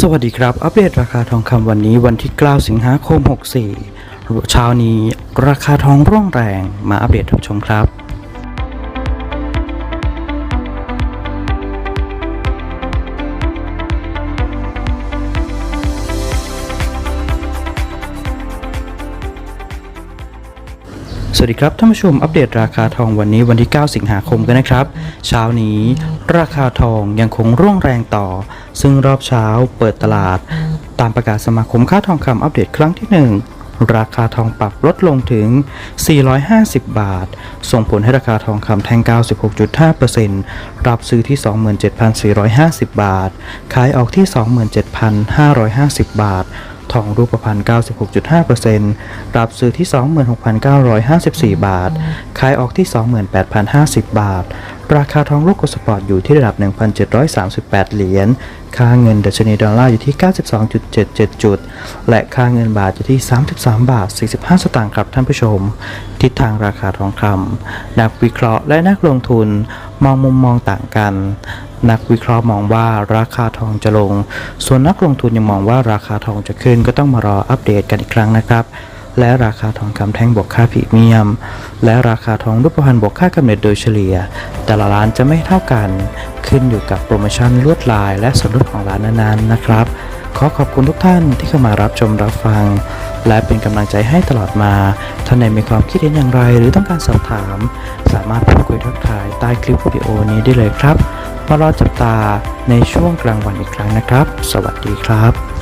สวัสดีครับ อัปเดตราคาทองคำวันนี้วันที่ 9 สิงหาคม 64 เช้านี้ราคาทองร่วงแรงมาอัปเดตรับชมครับ สวัสดีครับท่านผู้ชมอัปเดตราคาทองวันนี้วันที่ 9 สิงหาคมกันนะครับ เช้านี้ราคาทองยังคงร่วงแรงต่อ ซึ่งรอบเช้าเปิดตลาด ตามประกาศสมาคมค่าทองคำอัปเดตครั้งที่ 1ราคาทองปรับลดลงถึง 450 บาท ส่งผลให้ราคาทองคำแท่ง 96.5%รับซื้อที่ 27,450 บาท ขายออกที่ 27,550 บาททองรูปพรรณ96.5%รับซื้อที่ 26,954 บาท ขายออกที่ 28,050 บาท ราคาทองรูปกสปอร์ตอยู่ที่ระดับ 1,738 เหรียญ ค่าเงินดัชนีดอลลาร์อยู่ที่ 92.77 จุด และค่าเงินบาทอยู่ที่ 33 บาท 45 สตางค์ครับท่านผู้ชม ทิศทางราคาทองคำนักวิเคราะห์และนักลงทุนมองมุมมองต่างกัน นักวิเคราะห์มองว่าราคาทองจะลง ส่วนนักลงทุนยังมองว่าราคาทองจะขึ้นก็ต้องมารออัปเดตกันอีกครั้งนะครับ และราคาทองคำแท่งบวกค่าพรีเมียม และราคาทองรูปพรรณบวกค่ากำเนิดโดยเฉลี่ย แต่ละร้านจะไม่เท่ากัน ขึ้นอยู่กับโปรโมชั่นลวดลาย และส่วนลดของร้านนั้นๆนะครับ ขอขอบคุณทุกท่านที่เข้ามารับชมรับฟัง และเป็นกำลังใจให้ตลอดมา ท่านใดมีความคิดเห็นอย่างไร หรือต้องการสอบถาม สามารถพูดคุยทักทายใต้คลิปวิดีโอนี้ได้เลยครับ มารอจับตาในช่วงกลางวันอีกครั้งนะครับ สวัสดีครับ